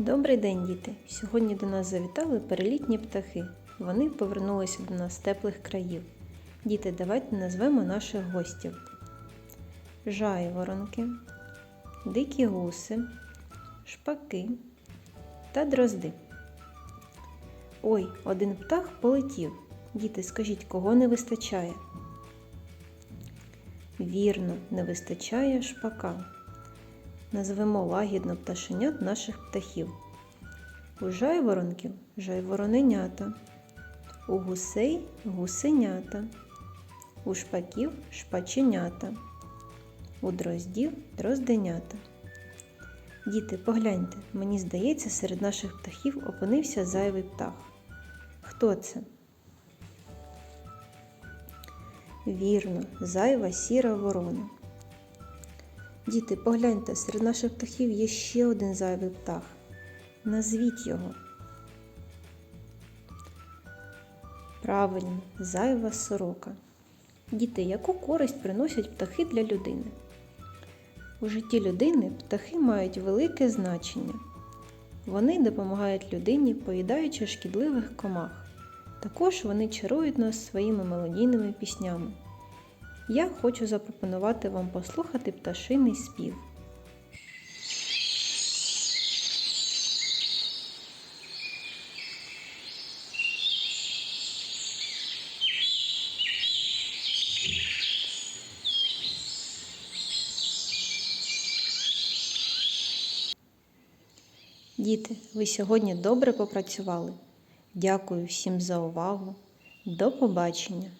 Добрий день, діти! Сьогодні до нас завітали перелітні птахи. Вони повернулися до нас з теплих країв. Діти, давайте назвемо наших гостів: жайворонки, дикі гуси, шпаки та дрозди. Ой, один птах полетів. Діти, скажіть, кого не вистачає? Вірно, не вистачає шпака. Назвемо лагідно пташенят наших птахів. У жайворонків жайвороненята, у гусей гусенята, у шпаків шпаченята, у дроздів дрозденята. Діти, погляньте, мені здається, серед наших птахів опинився зайвий птах. Хто це? Вірно, зайва сіра ворона. Діти, погляньте, серед наших птахів є ще один зайвий птах. Назвіть його. Правильно, зайва сорока. Діти, яку користь приносять птахи для людини? У житті людини птахи мають велике значення. Вони допомагають людині, поїдаючи шкідливих комах. Також вони чарують нас своїми мелодійними піснями. Я хочу запропонувати вам послухати пташиний спів. Діти, ви сьогодні добре попрацювали. Дякую всім за увагу. До побачення!